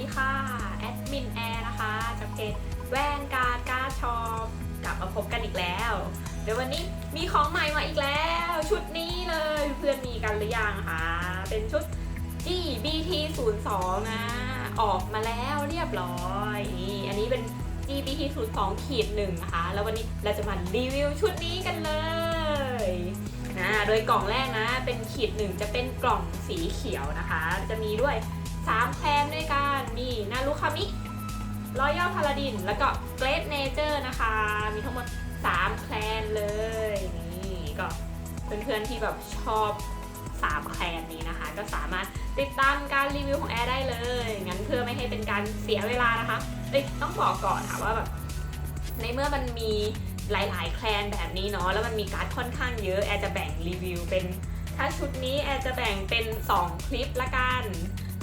ดีค่ะแอดมินแอร์นะคะจากเพจแว่นการ์ดการ์ดชอปกลับมาพบกันอีกแล้ว เดี๋ยววันนี้มีของใหม่มาอีกแล้ว ชุดนี้เลยเพื่อนมีกันหรือยังคะเป็นชุด GBT 0 2 นะออกมาแล้วเรียบร้อยนี่อันนี้เป็น GBT 0 2ขีดหนึ่งนะคะ แล้ววันนี้เราจะมารีวิวชุดนี้กันเลยนะโดยกล่องแรกนะ เป็นขีดหนึ่งจะเป็นกล่องสีเขียวนะคะ จะมีด้วย 3 แคลนด้วยกันมีนารุคามิรอยัลพาลาดิน แล้วก็เกรดเนเจอร์นะคะ มีทั้งหมด 3 แคลนเลย นี่ก็เพื่อนๆที่แบบชอบ 3 แคลนนี้นะคะ ก็สามารถติดตามการรีวิวของแอร์ได้เลย งั้นเพื่อไม่ให้เป็นการเสียเวลานะคะต้องบอกก่อนค่ะว่าแบบในเมื่อมันมีหลาย ๆ แคลนแบบนี้เนาะ แล้วมันมีการ์ดค่อนข้างเยอะ แอร์จะแบ่งรีวิวเป็น ถ้าชุดนี้แอร์จะแบ่งเป็น 2 คลิปละกัน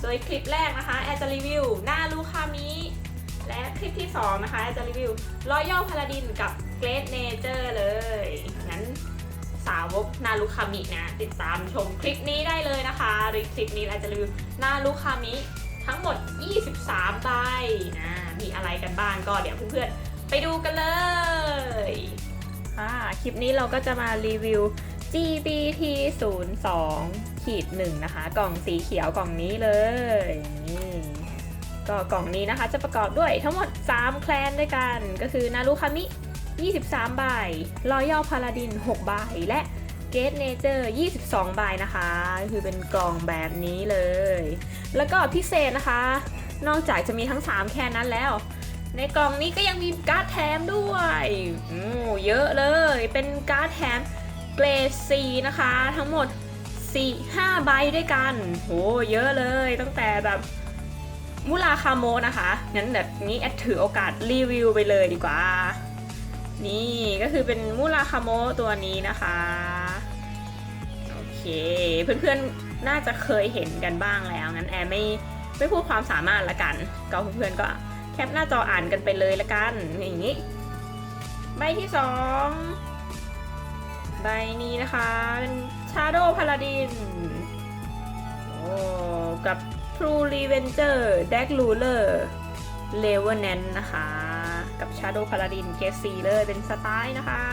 โดยคลิปแรกนะคะแอร์จะรีวิวหน้าลูคามิและคลิปที่ 2 นะคะแอร์จะรีวิวรอยัลพาลาดินกับเกรดเนเจอร์เลยงั้นสาวกนาลูคามินะติดตามชมคลิปนี้ได้เลยนะคะโดยคลิปนี้แอร์จะรีวิวหน้าลูคามิทั้งหมด 23 ใบนะมีอะไรกันบ้างก็เดี๋ยวเพื่อนๆ ไปดูกันเลยค่ะคลิปนี้เราก็จะมารีวิว GBT 0 2 ขีด1นะคะ กล่องสีเขียวกล่องนี้เลยนี่ก็กล่องนี้นะคะจะประกอบด้วยทั้งหมด 3 แคลนด้วยกัน ก็คือนารุคามิ 23 ใบรอยัลพาลาดิน 6 ใบ และเกตเนเจอร์ 22 ใบนะคะ คือเป็นกล่องแบบนี้เลย แล้วก็พิเศษนะคะ นอกจากจะมีทั้ง 3 แค่นั้นแล้ว ในกล่องนี้ก็ยังมีการ์ดแถมด้วยอือเยอะเลย เป็นการ์ดแถมเกรด C นะคะ ทั้งหมด 4 5ใบด้วยกัน โห เยอะเลย ตั้งแต่แบบมุราคาโมนะคะ งั้นแบบนี้แอดถือโอกาสรีวิวไปเลยดีกว่า นี่ก็คือเป็นมุราคาโมตัวนี้นะคะ โอเค เพื่อนๆ น่าจะเคยเห็นกันบ้างแล้ว งั้นแอร์ไม่ไม่พูดความสามารถละกัน ก็เพื่อนๆ ก็แคปหน้าจออ่านกันไปเลยละกัน อย่างนี้ ใบที่สองใบนี้นะคะเป็น ชาโดว์พาลาดินโอ้กับทรูรีเวนเจอร์แดกลูเลอร์เลเวอร์แนนนะคะ กับชาโดว์พาลาดินเกสซีเลอร์เป็นสไตล์นะคะ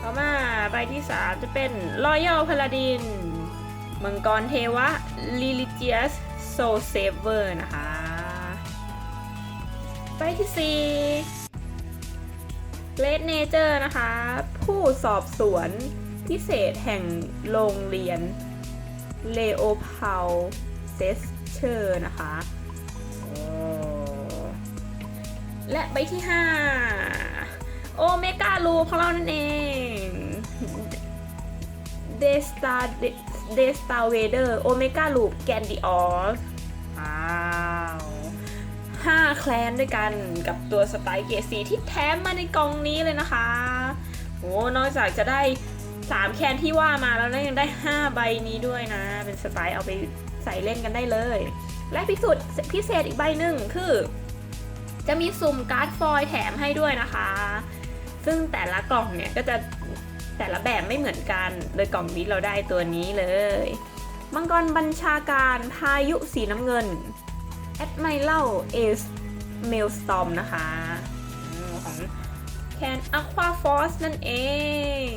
ต่อมาใบที่ 3 จะเป็นรอยัลพาลาดินมังกรเทวะลิลิเจียสโซเซเวอร์นะคะ ใบที่ 4เลดเนเจอร์นะคะ ผู้สอบสวน พิเศษแห่งโรงเรียนเลโอพาวเซสเชอร์นะคะโอ้และใบที่ 5 โอเมก้าลูของเรานั่นเองเดสตาเดสตาเวเดอร์โอเมก้าลูแกนดิออสว้าวห้าแคลนด้วยกันกับตัวสไตล์เกรดสีที่แถมมาในกล่องนี้เลยนะคะโอ้นอกจากจะได้ 3แคนที่ว่ามาแล้วนะยังได้5ใบนี้ด้วยนะ เป็นสไตล์เอาไปใส่เล่นกันได้เลย และพิสุดพิเศษอีกใบหนึ่งคือ จะมีสุ่มการ์ดฟอยล์แถมให้ด้วยนะคะ ซึ่งแต่ละกล่องเนี่ยก็จะแต่ละแบบไม่เหมือนกัน โดยกล่องนี้เราได้ตัวนี้เลยมังกรบัญชาการพายุสีน้ำเงิน แอดไมเล่าเอสเมลสตอมนะคะของแคนอะควาฟอสนั่นเอง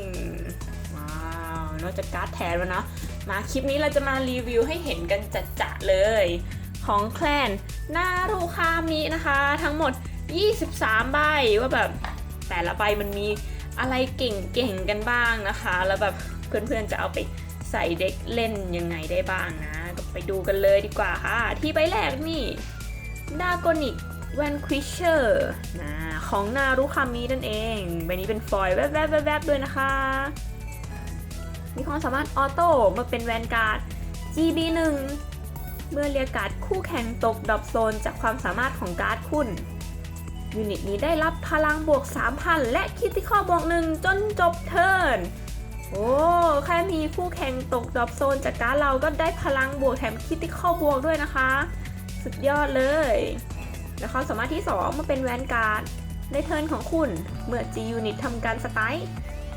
นอกจากการ์ดแทนแล้วนะมาคลิปนี้เราจะมารีวิวให้เห็นกันจัดๆเลย ของแคลนนารูคามินะคะ ทั้งหมด 23 ใบว่าแบบแต่ละใบมันมีอะไรเก่งๆกันบ้างนะคะ แล้วแบบเพื่อนๆจะเอาไปใส่เด็กเล่นยังไงได้บ้างนะก็ไปดูกันเลยดีกว่าค่ะ ที่ใบแรกนี่ดากอนิกแวนควิชเชอร์นะของนารุคามินั่นเอง ใบนี้เป็นฟอยล์แวบๆๆด้วยนะคะ มีความสามารถออโต้เมื่อเป็นแวนการ์ด GB1 เมื่อเรียกการ์ดคู่แข่งตกดอปโซนจากความสามารถของการ์ดคุณ ยูนิตนี้ได้รับพลังบวก 3,000 และคิติคอบวกหนึ่งจนจบเทิร์นโอ้แค่มีคู่แข่งตกดอปโซนจากการ์ดเราก็ได้พลังบวกแถมคิติคอบวกด้วยนะคะ สุดยอดเลย และความสามารถที่2มื่อเป็นแวนการ์ดในเทิร์นของคุณ เมื่อ G ยูนิตทำการสไตล์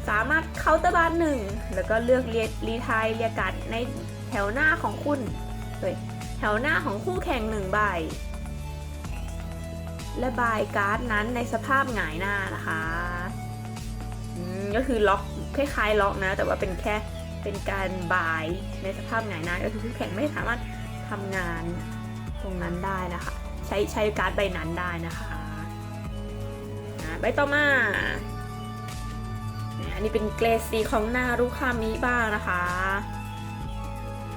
สามารถเคาน์เตอร์บาร์หนึ่งแล้วก็เลือกเรียรีไทยเรียกการ์ดในแถวหน้าของคุณเฮ้ยแถวหน้าของคู่แข่งหนึ่งใบ และบายการ์ดนั้นในสภาพหงายหน้านะคะก็คือล็อกคล้ายๆล็อกนะ แต่ว่าเป็นแค่เป็นการบายในสภาพหงายหน้าก็คือคู่แข่งไม่สามารถทำงานตรงนั้นได้นะคะ ใช้ใช้การ์ดใบนั้นได้นะคะใบต่อมา อันนี้เป็นเกรดสีของนารุคามิบ้างนะคะ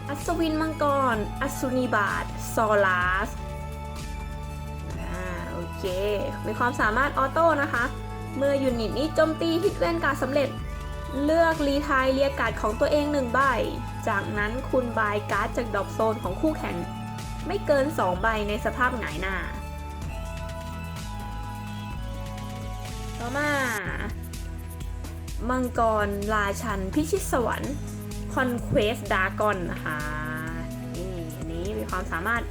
อัศวินมังกร อัศนีบาทซอลาสโอเค มีความสามารถออโต้นะคะ เมื่อยูนิตนี้โจมตีฮิตแวนการ์ดสำเร็จ เลือกรีไทายเรียกการ์ดของตัวเองหนึ่งใบ จากนั้นคุณบายการ์ดจากดรอปโซนของคู่แข่ง ไม่เกิน 2 ใบในสภาพหงายหน้าต่อมา มังกรราชัน พิชิตสวรรค์ Conquest Dragon นะคะนี่อันนี้มีความสามารถ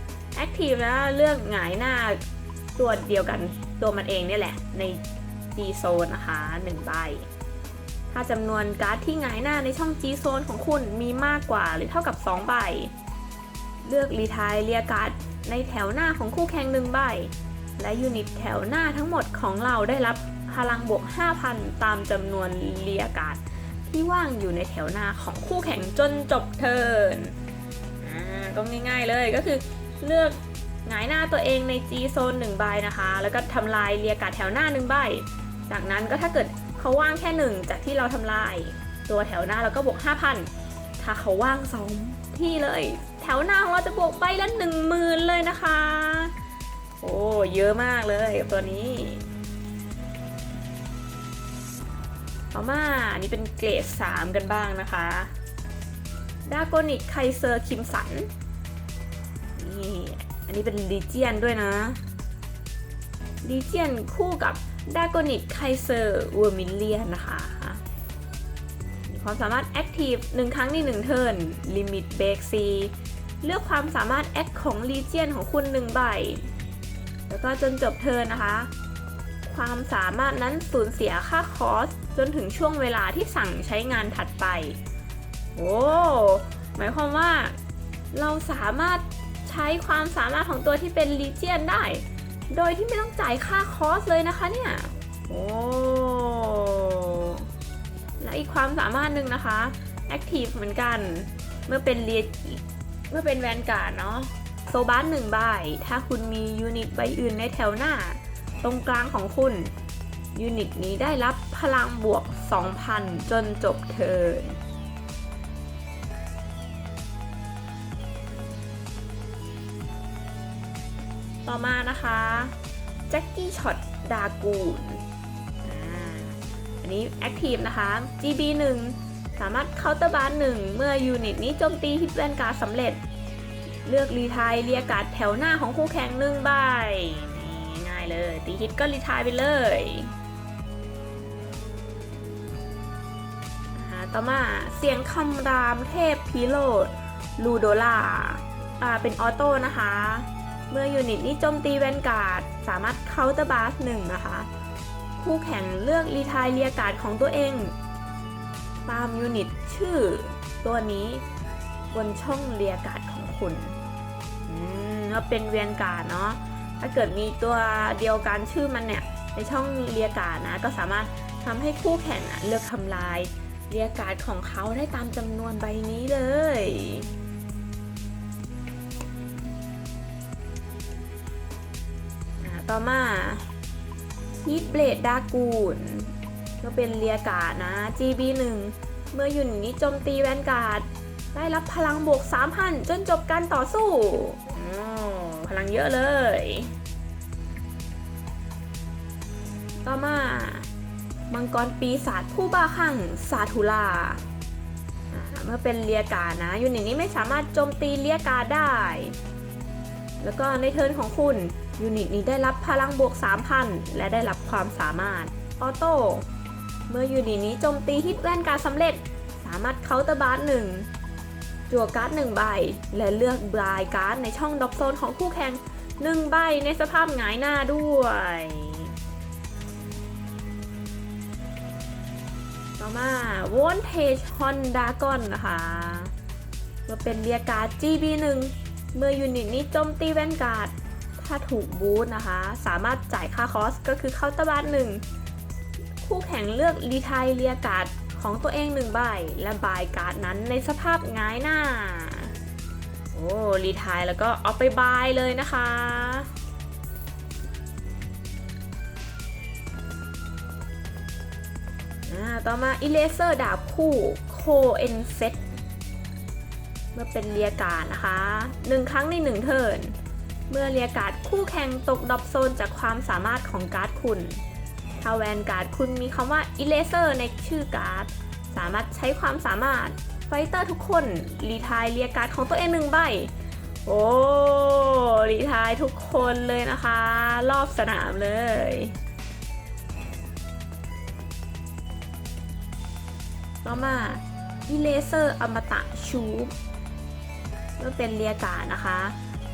Active นะเลือกหงายหน้าตัวเดียวกันตัวมันเองเนี่ยแหละ ใน G Zone นะคะ1ใบ ถ้าจำนวนการ์ดที่หงายหน้าในช่อง G Zone ของคุณมีมากกว่าหรือเท่ากับ 2 ใบ เลือกรีไทายเรียการ์ดในแถวหน้าของคู่แข่งหนึ่งใบ และยูนิตแถวหน้าทั้งหมดของเราได้รับ พลังบวก 5,000 ตามจำนวนเรียการ์ดที่ว่างอยู่ในแถวหน้าของคู่แข่งจนจบเทิร์นอ่าก็ง่ายๆเลยก็คือเลือกหงายหน้าตัวเองใน G โซน1ใบนะคะ แล้วก็ทำลายเรียกาดแถวหน้า1ใบ จากนั้นก็ถ้าเกิดเขาว่างแค่1จากที่เราทำลาย ตัวแถวหน้าเราก็บวก 5,000 ถ้าเขาว่างสองที่เลย แถวหน้าของเราจะบวกใบละ1 0,000เลยนะคะ โอ้เยอะมากเลยกับตัวนี้ ต่อมาอันนี้เป็นเกรด 3 กันบ้างนะคะดากอนิกไคเซอร์คิมสันนี่อันนี้เป็นลีเจียนด้วยนะลีเจียนคู่กับดากอนิกไคเซอร์เวอร์มิเลียนนะคะมีความสามารถแอคทีฟหนึ่งครั้งในหนึ่งเทิร์นลิมิตเบรกซีเลือกความสามารถแอคของลีเจียนของคุณหนึ่งใบ แล้วก็จนจบเทิร์นนะคะ ความสามารถนั้นสูญเสียค่าคอส จนถึงช่วงเวลาที่สั่งใช้งานถัดไป โอ้หมายความว่า เราสามารถใช้ความสามารถของตัวที่เป็นลีเจียนได้ โดยที่ไม่ต้องจ่ายค่าคอสเลยนะคะเนี่ย โอ้ และอีกความสามารถหนึ่งนะคะ Active เหมือนกัน เมื่อเป็นเรียเมื่อเป็นแวนการ์ดเนาะโซบัสหนึ่งใบ ถ้าคุณมียูนิตใบอื่นในแถวหน้า ตรงกลางของคุณยูนิตนี้ได้รับพลังบวก 2,000 จนจบเทิร์นต่อมานะคะแจ็คกี้ช็อตดากูนอันนี้แอคทีฟนะคะ GB 1สามารถเคาน์เตอร์บาร์หนึ่งเมื่อยูนิตนี้โจมตีฮิตแวนการ์สำเร็จ เลือกรีไทยเรียกาดแถวหน้าของคู่แข่งหนึ่งใบายเลย ตีฮิตก็รีไทายไปเลยต่อมาเสียงคำรามเทพพิโรดลูโดล่าเป็นออโต้นะคะ เมื่อยูนิตนี้โจมตีแวนการ์ด สามารถเคาน์เตอร์บาร์หนึ่งนะคะ คู่แข่งเลือกรีไทายเรียการ์ดของตัวเองตามยูนิตชื่อตัวนี้บนช่องเรียการ์ดของคุณอืมก็เป็นเวียนการ์ดเนาะ ถ้าเกิดมีตัวเดียวกันชื่อมันเนี่ยในช่องเรียการ์ดนะ ก็สามารถทำให้คู่แข่งเลือกทำลายเรียการ์ดของเขาได้ตามจำนวนใบนี้เลยต่อมาฮีทเบลดดากูนก็เป็นเรียการ์ดนะ GB 1 เมื่ออยู่นี้โจมตีแวนการ์ดได้รับพลังบวก 3,000 จนจบการต่อสู้อ พลังเยอะเลย ต่อมา มังกรปีศาจผู้บ้าคลั่งซาทูลาเมื่อเป็นเรียการ์นะยูนิตนี้ไม่สามารถโจมตีเรียการ์ได้ แล้วก็ในเทิร์นของคุณยูนิตนี้ได้รับพลังบวก 3,000 และได้รับความสามารถออโต้เมื่อยูนิตนี้โจมตีฮิตแว่นการสำเร็จ สามารถเคาน์เตอร์บาร์หนึ่ง จั่วการ์ดหนึ่งใบ และเลือกบลายการ์ดในช่องดอปโซนของคู่แข่งหนึ่งใบในสภาพหงายหน้าด้วย ต่อมา Voltage Honda g o n นะคะมาเป็นเรียการ์ด GB 1 เมื่อยูนิตนี้โจมตีแวนการ์ด ถ้าถูกบูทนะคะ สามารถจ่ายค่าคอสก็คือเคาน์เตอร์บาร์หนึ่งคู่แข่งเลือกรีไทยเรียการ์ด ของตัวเองหนึ่งใบ และบายการ์ดนั้นในสภาพหงายหน้า โอ้รีทายแล้วก็เอาไปบายเลยนะคะ ต่อมา e ิเลเซอร์ดาบคู่โคเอนเซตเมื่อเป็นเรียการดนะคะหนึ่งครั้งในหนึ่งเทิร์นเมื่อเรียการดคู่แข่งตกดรอปโซนจากความสามารถของการ์ดคุณ ถ้าแวนการ์ดคุณมีคำว่า e ิเลเซอร์ในชื่อการ์ด สามารถใช้ความสามารถไฟเตอร์ทุกคนรีทายเรียการ์ดของตัวเองหนึ่งใบ โอ้รีทายทุกคนเลยนะคะ รอบสนามเลยต่อมาอีเลเซอร์อมตะชูปเมื่อเป็นเรียการดนะคะ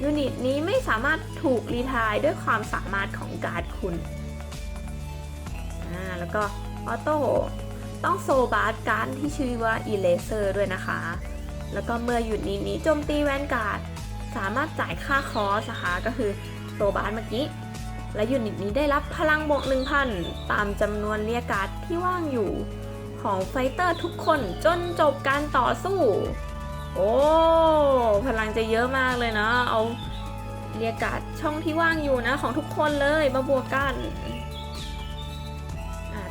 ยูนิตนี้ไม่สามารถถูกรีทายด้วยความสามารถของการ์ดคุณ แล้วก็ออโต้ต้องโซบาร์ดการ์ดที่ชื่อว่าอีเลเซอร์ด้วยนะคะ แล้วก็เมื่อหยูนิตนี้โจมตีแวนการ์ดสามารถจ่ายค่าคอสนะคะก็คือโซบาร์ดเมื่อกี้ และยูนิตนี้ได้รับพลังบวก 1,000 ตามจำนวนเรียการ์ดที่ว่างอยู่ของไฟเตอร์ทุกคนจนจบการต่อสู้ โอ้ พลังจะเยอะมากเลยนะ เอาเรียกการ์ดช่องที่ว่างอยู่นะของทุกคนเลยมาบวกกัน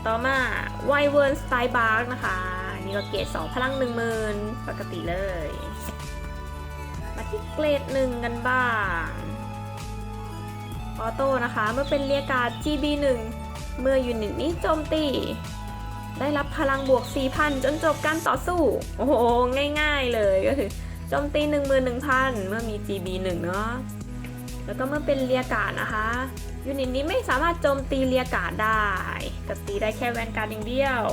ต่อมาไวเวิร์นสไตล์บาร์กนะคะ นี่ก็เกรด2พลัง10,000 ปกติเลย มาที่เกรดหนึ่งกันบ้างออโต้นะคะ เมื่อเป็นเรียการ์ด GB1 เมื่อยูนิตนี้โจมตี ได้รับพลังบวก 4,000 จนจบการต่อสู้ โอ้โห ง่ายๆเลยก็คือโจมตี 11,000 เมื่อมี GB 1 เนาะ แล้วก็เมื่อเป็นเรียการ์ดนะคะ ยูนิตนี้ไม่สามารถโจมตีเรียการ์ดได้แต่ตีได้แค่แวนการ์ดอย่างเดียว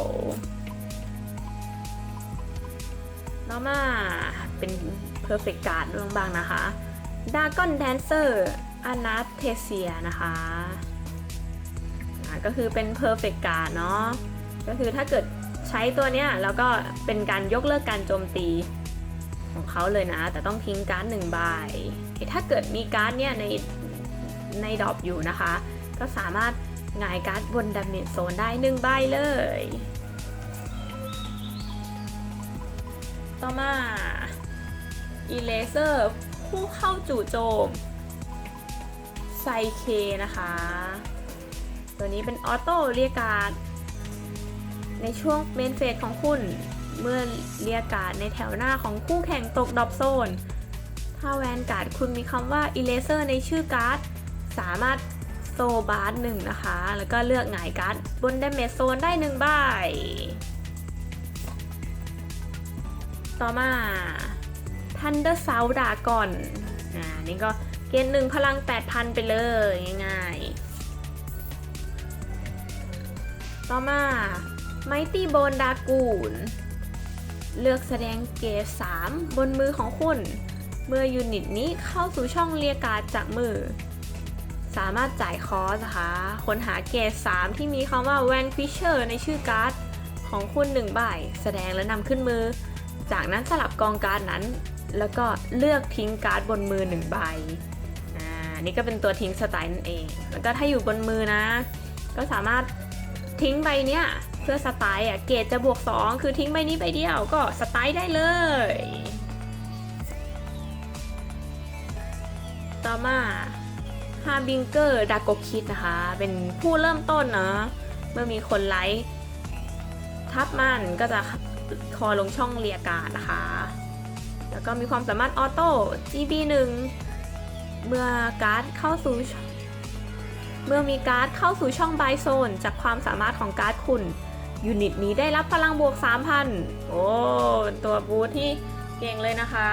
ต่อมาเป็น Perfect Card บ้างๆนะคะ Dragon Dancer Anastasia นะคะก็คือเป็น Perfect Card เนาะก็คือถ้าเกิดใช้ตัวเนี้ยแล้วก็เป็นการยกเลิกการโจมตีของเขาเลยนะ แต่ต้องทิ้งการ์ดหนึ่งใบ ถ้าเกิดมีการ์ดเนี่ยในในดรอปอยู่นะคะ ก็สามารถหงายการ์ดบนดาเมจโซนได้หนึ่งใบเลย ต่อมาอีเลเซอร์ผู้เข้าจู่โจมไซเคนะคะ ตัวนี้เป็นออโต้เรียกการ์ดในช่วงเมนเฟสของคุณเมื่อเรียกการ์ดในแถวหน้าของคู่แข่งตกดรอปโซน ถ้าแวนการ์ดคุณมีคำว่า Eraser ในชื่อการ์ด สามารถโซบาร์ดหนึ่งนะคะ แล้วก็เลือกหงายการ์ดบนดาเมจโซนได้หนึ่งใบ ต่อมา Thunder s o u d ดาก่อนอ่านี่ก็เกณฑ์หนึ่งพลัง 8,000 ไปเลยง่ายๆ ต่อมา Mighty Bone d a g o o n เลือกแสดงเกรด3บนมือของคุณ เมื่อยูนิตนี้เข้าสู่ช่องเรียกการ์ดจากมือ สามารถจ่ายคอสนะคะค้นหาเกรด3ที่มีคำว่า Vanquisher ในชื่อการ์ดของคุณ1ใบแสดงและนำขึ้นมือ จากนั้นสลับกองการ์ดนั้น แล้วก็เลือกทิ้งการ์ดบนมือ1ใบอ่านี่ก็เป็นตัวทิ้งสไตล์นั่นเอง แล้วก็ถ้าอยู่บนมือนะ ก็สามารถทิ้งใบเนี้ยเพื่อสไตล์อะเกรดจะบวก 2 คือทิ้งใบนี้ใบเดียวก็สไตล์ได้เลย ต่อมาฮาบิงเกอร์ดาโกคิดนะคะ เป็นผู้เริ่มต้นเนาะเมื่อมีคนไลค์ทับมันก็จะคอลงช่องเรียการ์ดนะคะ แล้วก็มีความสามารถออโต้ GB1 เมื่อการ์ดเข้าสู่เมื่อมีการ์ดเข้าสู่ช่องบายโซน จากความสามารถของการ์ดคุณ ยูนิตนี้ได้รับพลังบวก 3,000 โอ้ ตัวบูทที่ เก่งเลยนะคะ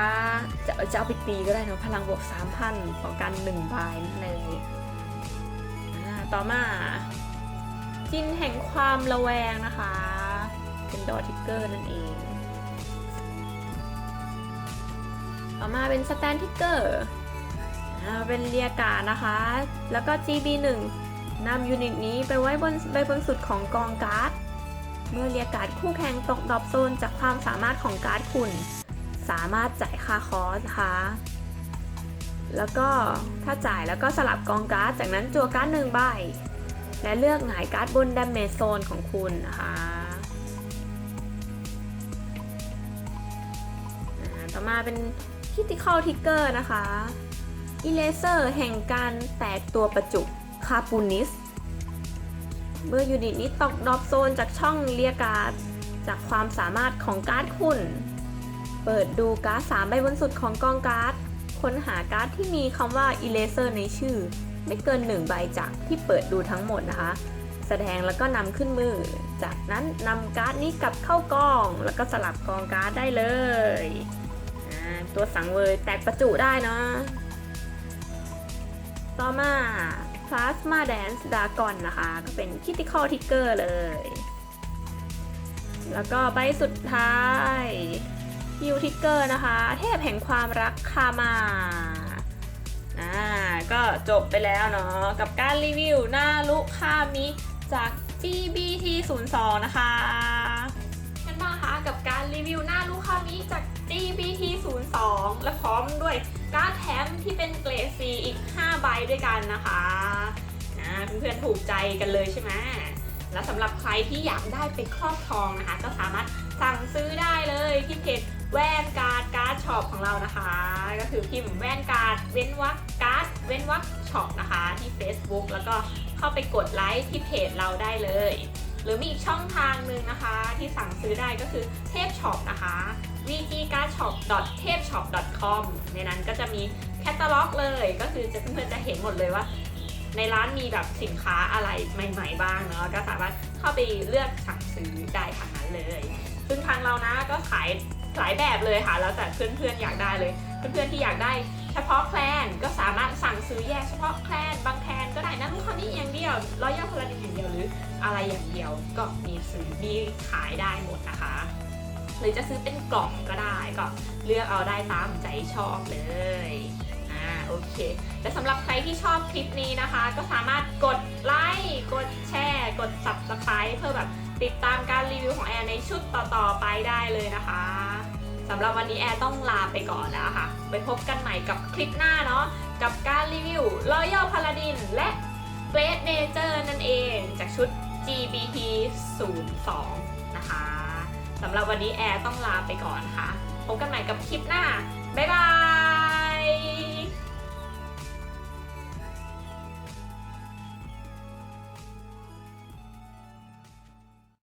จะจะเอาไปตีก็ได้นะพลังบวก 3,000 ต่อกัน1ใบนั่นเลยอ่าต่อมา จินแห่งความระแวงนะคะ เป็นดอทิกเกอร์นั่นเอง ต่อมาเป็นสแตนทิกเกอร์เป็นเรียการดนะคะ แล้วก็ GB1 นำยูนิตนี้ไปไว้บนใบบนสุดของกองการ์ด เมื่อเรียการ์ดคู่แข่งตกดรอปโซนจากความสามารถของการ์ดคุณ สามารถจ่ายค่าคอสนะคะ แล้วก็ถ้าจ่ายแล้วก็สลับกองการ์ด จากนั้นจัวการ์ดหนึ่งใบ และเลือกหงายการ์ดบนดัมเมจโซนของคุณนะคะต่อมาเป็น Critical Trigger นะคะ Eraser แห่งการแตกตัวประจุคาปูนิส เมื่อยูนิตนี้ตกดรอปโซนจากช่องเรียกการ์ดจากความสามารถของการ์ดคุณ เปิดดูการ์ด3ใบบนสุดของกองการ์ด ค้นหาการ์ดที่มีคำว่า Eraser ในชื่อ ไม่เกิน 1 ใบจากที่เปิดดูทั้งหมดนะคะ แสดงแล้วก็นำขึ้นมือ จากนั้นนำการ์ดนี้กลับเข้ากอง แล้วก็สลับกองการ์ดได้เลย ตัวสังเวยแตกประจุได้เนาะต่อมา Plasma Dance Dragon นะคะ ก็เป็น Critical Trigger เลย แล้วก็ใบสุดท้าย ฮิวทิกเกอร์นะคะ เทพแห่งความรักคามาอ่าก็จบไปแล้วเนาะกับการรีวิวหน้าลุคามิจาก GBT 0 2 นะคะกันบ้างคะกับการรีวิวหน้าลูกคามิจาก GBT 0 2 และพร้อมด้วยการ์ดแถมที่เป็นเกรด C อีก 5 ใบด้วยกันนะคะเพื่อนๆถูกใจกันเลยใช่ไหมแล้วสำหรับใครที่อยากได้ไปครอบครองนะคะ ก็สามารถสั่งซื้อได้เลยที่เพจ แวนการ์ดการ์ดช็อปของเรานะคะ ก็คือพิมพ์แวนการ์ดเว้นวรรคการ์ดเว้นวรรคช็อปนะคะ ที่ Facebook แล้วก็เข้าไปกดไลค์ที่เพจเราได้เลย หรือมีอีกช่องทางหนึ่งนะคะ ที่สั่งซื้อได้ก็คือเทพช็อปนะคะ vgcardshop.tepshop.com ในนั้นก็จะมีแคตตาล็อกเลยก็คือจะเพื่อนๆจะเห็นหมดเลยว่า ในร้านมีแบบสินค้าอะไรใหม่ ๆ บ้างเนาะก็สามารถเข้าไปเลือกสั่งซื้อได้ทางนั้นเลย ซึ่งทางเรานะก็ขายหลายแบบเลยค่ะ แล้วแต่เพื่อนๆอยากได้เลย เพื่อนๆที่อยากได้ เฉพาะแคลนก็สามารถสั่งซื้อแยกเฉพาะแคลนบางแคลนก็ได้นะลูกค้านี้อย่างเดียวร้อยย่อพลานอย่างเดียวหรืออะไรอย่างเดียวก็มีซื้อมีขายได้หมดนะคะ หรือจะซื้อเป็นกล่องก็ได้ก็เลือกเอาได้ตามใจชอบเลยอ่าโอเคและสำหรับใครที่ชอบคลิปนี้นะคะ ก็สามารถกด ติดตามการรีวิวของแอร์ในชุดต่อๆไปได้เลยนะคะสำหรับวันนี้แอร์ต้องลาไปก่อนแล้วค่ะ ไปพบกันใหม่กับคลิปหน้าเนาะกับการรีวิว Royal Paladin และ Great Nature นั่นเองจากชุด GBT 02นะคะสำหรับวันนี้แอร์ต้องลาไปก่อนค่ะ พบกันใหม่กับคลิปหน้า บ๊ายบาย